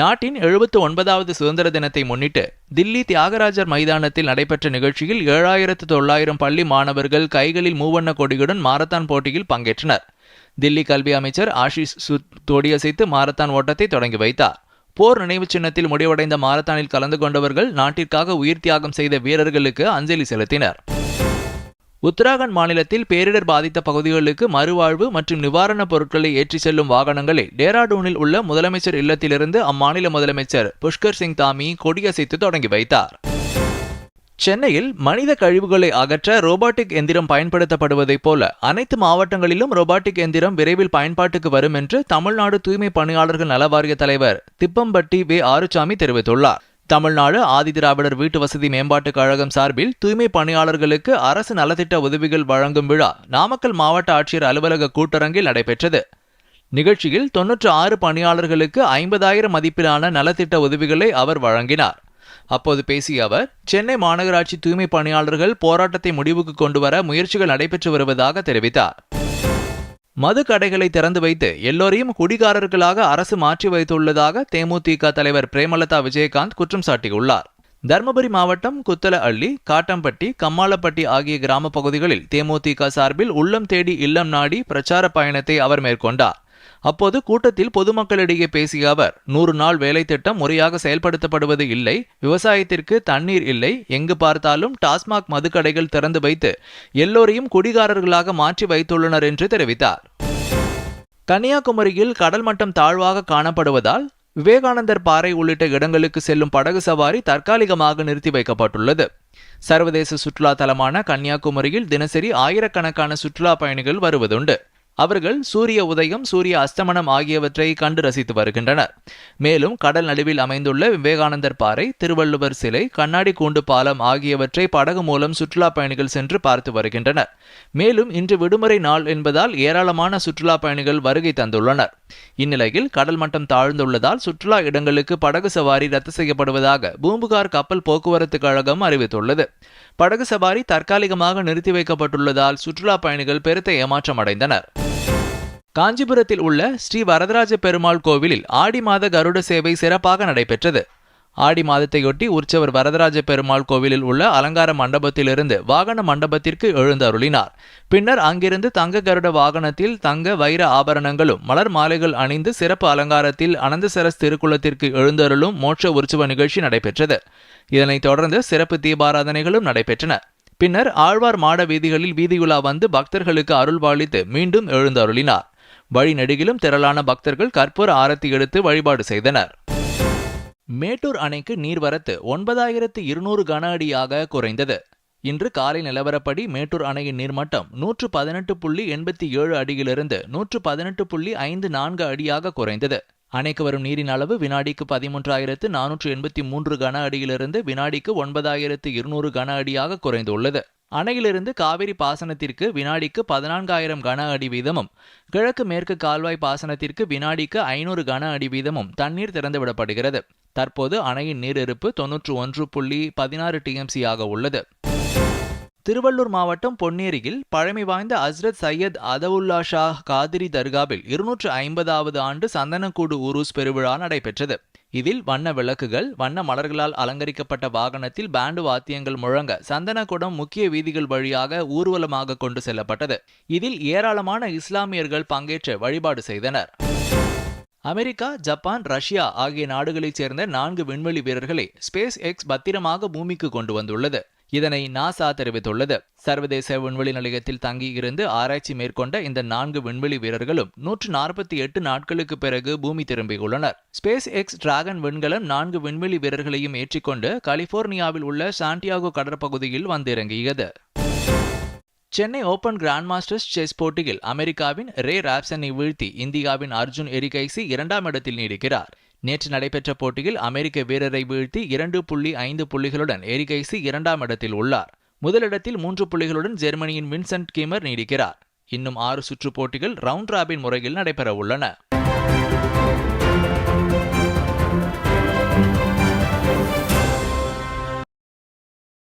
நாட்டின் எழுபத்து ஒன்பதாவது சுதந்திர தினத்தை முன்னிட்டு தில்லி தியாகராஜர் மைதானத்தில் நடைபெற்ற நிகழ்ச்சியில் ஏழாயிரத்து தொள்ளாயிரம் பள்ளி மாணவர்கள் கைகளில் மூவண்ண கொடியுடன் மாரத்தான் போட்டியில் பங்கேற்றனர். தில்லி கல்வி அமைச்சர் ஆஷிஷ் சுத் தோடியசைத்து மாரத்தான் ஓட்டத்தை தொடங்கி வைத்தார். போர் நினைவு சின்னத்தில் முடிவடைந்த மாரத்தானில் கலந்து கொண்டவர்கள் நாட்டிற்காக உயிர் தியாகம் செய்த வீரர்களுக்கு அஞ்சலி செலுத்தினர். உத்தராகண்ட் மாநிலத்தில் பேரிடர் பாதித்த பகுதிகளுக்கு மறுவாழ்வு மற்றும் நிவாரணப் பொருட்களை ஏற்றிச் செல்லும் வாகனங்களை டேராடூனில் உள்ள முதலமைச்சர் இல்லத்திலிருந்து அம்மாநில முதலமைச்சர் புஷ்கர் சிங் தாமி கொடியசைத்து தொடங்கி வைத்தார். சென்னையில் மனித கழிவுகளை அகற்ற ரோபாட்டிக் எந்திரம் பயன்படுத்தப்படுவதைப் போல அனைத்து மாவட்டங்களிலும் ரோபாட்டிக் எந்திரம் விரைவில் பயன்பாட்டுக்கு வரும் என்று தமிழ்நாடு தூய்மை பணியாளர்கள் நல வாரிய தலைவர் திப்பம்பட்டி வே ஆறுசாமி தெரிவித்துள்ளார். தமிழ்நாடு ஆதிதிராவிடர் வீட்டு வசதி மேம்பாட்டுக் கழகம் சார்பில் தூய்மை பணியாளர்களுக்கு அரசு நலத்திட்ட உதவிகள் வழங்கும் விழா நாமக்கல் மாவட்ட ஆட்சியர் அலுவலக கூட்டரங்கில் நடைபெற்றது. நிகழ்ச்சியில் தொன்னூற்று ஆறு பணியாளர்களுக்கு ஐம்பதாயிரம் மதிப்பிலான நலத்திட்ட உதவிகளை அவர் வழங்கினார். அப்போது பேசிய அவர் சென்னை மாநகராட்சி தூய்மை பணியாளர்கள் போராட்டத்தை முடிவுக்கு கொண்டுவர முயற்சிகள் நடைபெற்று வருவதாக தெரிவித்தார். மது கடைகளை திறந்து வைத்து எல்லோரையும் குடிகாரர்களாக அரசு மாற்றி வைத்துள்ளதாக தேமுதிக தலைவர் பிரேமலதா விஜயகாந்த் குற்றம் சாட்டியுள்ளார். தருமபுரி மாவட்டம் குத்தல அள்ளி காட்டம்பட்டி கம்மாளப்பட்டி ஆகிய கிராம பகுதிகளில் தேமுதிக சார்பில் உள்ளம் தேடி இல்லம் நாடி பிரச்சார பயணத்தை அவர் மேற்கொண்டார். அப்போது கூட்டத்தில் பொதுமக்களிடையே பேசிய அவர் நூறு நாள் வேலை திட்டம் முறையாக செயல்படுத்தப்படுவது இல்லை விவசாயத்திற்கு தண்ணீர் இல்லை எங்கு பார்த்தாலும் டாஸ்மாக் மதுக்கடைகள் திறந்து வைத்து எல்லோரையும் குடிகாரர்களாக மாற்றி வைத்துள்ளனர் என்று தெரிவித்தார். கன்னியாகுமரியில் கடல் மட்டம் தாழ்வாக காணப்படுவதால் விவேகானந்தர் பாறை உள்ளிட்ட இடங்களுக்கு செல்லும் படகு சவாரி தற்காலிகமாக நிறுத்தி வைக்கப்பட்டுள்ளது. சர்வதேச சுற்றுலா தலமான கன்னியாகுமரியில் தினசரி ஆயிரக்கணக்கான சுற்றுலா பயணிகள் வருவதுண்டு. அவர்கள் சூரிய உதயம் சூரிய அஸ்தமனம் ஆகியவற்றை கண்டு ரசித்து வருகின்றனர். மேலும் கடல் நடுவில் அமைந்துள்ள விவேகானந்தர் பாறை திருவள்ளுவர் சிலை கண்ணாடி கூண்டு பாலம் ஆகியவற்றை படகு மூலம் சுற்றுலா பயணிகள் சென்று பார்த்து வருகின்றனர். மேலும் இன்று விடுமுறை நாள் என்பதால் ஏராளமான சுற்றுலா பயணிகள் வருகை தந்துள்ளனர். இந்நிலையில் கடல் மட்டம் தாழ்ந்துள்ளதால் சுற்றுலா இடங்களுக்கு படகு சவாரி ரத்து செய்யப்படுவதாக பூம்புகார் கப்பல் போக்குவரத்து கழகம் அறிவித்துள்ளது. படகு சவாரி தற்காலிகமாக நிறுத்தி வைக்கப்பட்டுள்ளதால் சுற்றுலா பயணிகள் பெருத்த ஏமாற்றம் அடைந்தனர் காஞ்சிபுரத்தில் உள்ள ஸ்ரீ வரதராஜ பெருமாள் கோவிலில் ஆடி மாத கருட சேவை சிறப்பாக நடைபெற்றது. ஆடி மாதத்தையொட்டி உற்சவர் வரதராஜ பெருமாள் கோவிலில் உள்ள அலங்கார மண்டபத்திலிருந்து வாகன மண்டபத்திற்கு எழுந்தருளினார். பின்னர் அங்கிருந்து தங்க கருட வாகனத்தில் தங்க வைர ஆபரணங்களும் மலர் மாலைகள் அணிந்து சிறப்பு அலங்காரத்தில் அனந்தசரஸ் திருக்குளத்திற்கு எழுந்தருளும் மோட்ச உற்சவ நிகழ்ச்சி நடைபெற்றது. இதனைத் தொடர்ந்து சிறப்பு தீபாராதனைகளும் நடைபெற்றன. பின்னர் ஆழ்வார் மாட வீதிகளில் வீதியுலா வந்து பக்தர்களுக்கு அருள்பாலித்து மீண்டும் எழுந்தருளினார். வழி நெடுகிலும் திரளான பக்தர்கள் கற்பூர ஆரத்தி எடுத்து வழிபாடு செய்தனர். மேட்டூர் அணைக்கு நீர்வரத்து ஒன்பதாயிரத்து இருநூறு கன அடியாக குறைந்தது. இன்று காலை நிலவரப்படி மேட்டூர் அணையின் நீர்மட்டம் நூற்று பதினெட்டு புள்ளி எண்பத்தி ஏழு அடியிலிருந்து நூற்று பதினெட்டு புள்ளி ஐந்து நான்கு அடியாக குறைந்தது. அணைக்கு வரும் நீரின் அளவு வினாடிக்கு பதிமூன்றாயிரத்து நானூற்று எண்பத்தி மூன்று கன அடியிலிருந்து வினாடிக்கு ஒன்பதாயிரத்து இருநூறு கன அடியாக குறைந்துள்ளது. அணையிலிருந்து காவிரி பாசனத்திற்கு வினாடிக்கு பதினான்காயிரம் கன அடி வீதமும் கிழக்கு மேற்கு கால்வாய் பாசனத்திற்கு வினாடிக்கு ஐநூறு கன அடி வீதமும் தண்ணீர் திறந்துவிடப்படுகிறது. தற்போது அணையின் நீர் இருப்பு தொன்னூற்று ஒன்று புள்ளி பதினாறு டிஎம்சி ஆக உள்ளது. திருவள்ளூர் மாவட்டம் பொன்னேரியில் பழமை வாய்ந்த அஸ்ரத் சையத் அதவுல்லா ஷா காதிரி தர்காவில் இருநூற்று ஐம்பதாவது ஆண்டு சந்தனக்கூடு உருஸ் பெருவிழா நடைபெற்றது. இதில் வண்ண விளக்குகள் வண்ண மலர்களால் அலங்கரிக்கப்பட்ட வாகனத்தில் பேண்டு வாத்தியங்கள் முழங்க சந்தனக்குடம் முக்கிய வீதிகள் வழியாக ஊர்வலமாக கொண்டு செல்லப்பட்டது. இதில் ஏராளமான இஸ்லாமியர்கள் பங்கேற்று வழிபாடு செய்தனர். அமெரிக்கா ஜப்பான் ரஷ்யா ஆகிய நாடுகளைச் சேர்ந்த நான்கு விண்வெளி வீரர்களை ஸ்பேஸ் எக்ஸ் பத்திரமாக பூமிக்கு கொண்டு வந்துள்ளது. இதனை நாசா தெரிவித்துள்ளது. சர்வதேச விண்வெளி நிலையத்தில் தங்கி இருந்து ஆராய்ச்சி மேற்கொண்ட இந்த நான்கு விண்வெளி வீரர்களும் நூற்று நாற்பத்தி எட்டு நாட்களுக்கு பிறகு பூமி திரும்பியுள்ளனர். ஸ்பேஸ் எக்ஸ் டிராகன் விண்கலம் நான்கு விண்வெளி வீரர்களையும் ஏற்றிக்கொண்டு கலிபோர்னியாவில் உள்ள சாண்டியாகோ கடற்பகுதியில் வந்திறங்கியது. Chennai open grand masters chess போட்டியில் அமெரிக்காவின் ரே ராப்சனை வீழ்த்தி இந்தியாவின் அர்ஜுன் எரிகைசி இரண்டாம் இடத்தில் நீடிக்கிறார். நேற்று நடைபெற்ற போட்டியில் அமெரிக்க வீரரை வீழ்த்தி இரண்டு புள்ளி ஐந்து புள்ளிகளுடன் எரிகைசி இரண்டாம் இடத்தில் உள்ளார். முதலிடத்தில் மூன்று புள்ளிகளுடன் ஜெர்மனியின் வின்சென்ட் கீமர் நீடிக்கிறார். இன்னும் ஆறு சுற்று போட்டிகள் ரவுண்ட் ராபின் முறையில் நடைபெற உள்ளன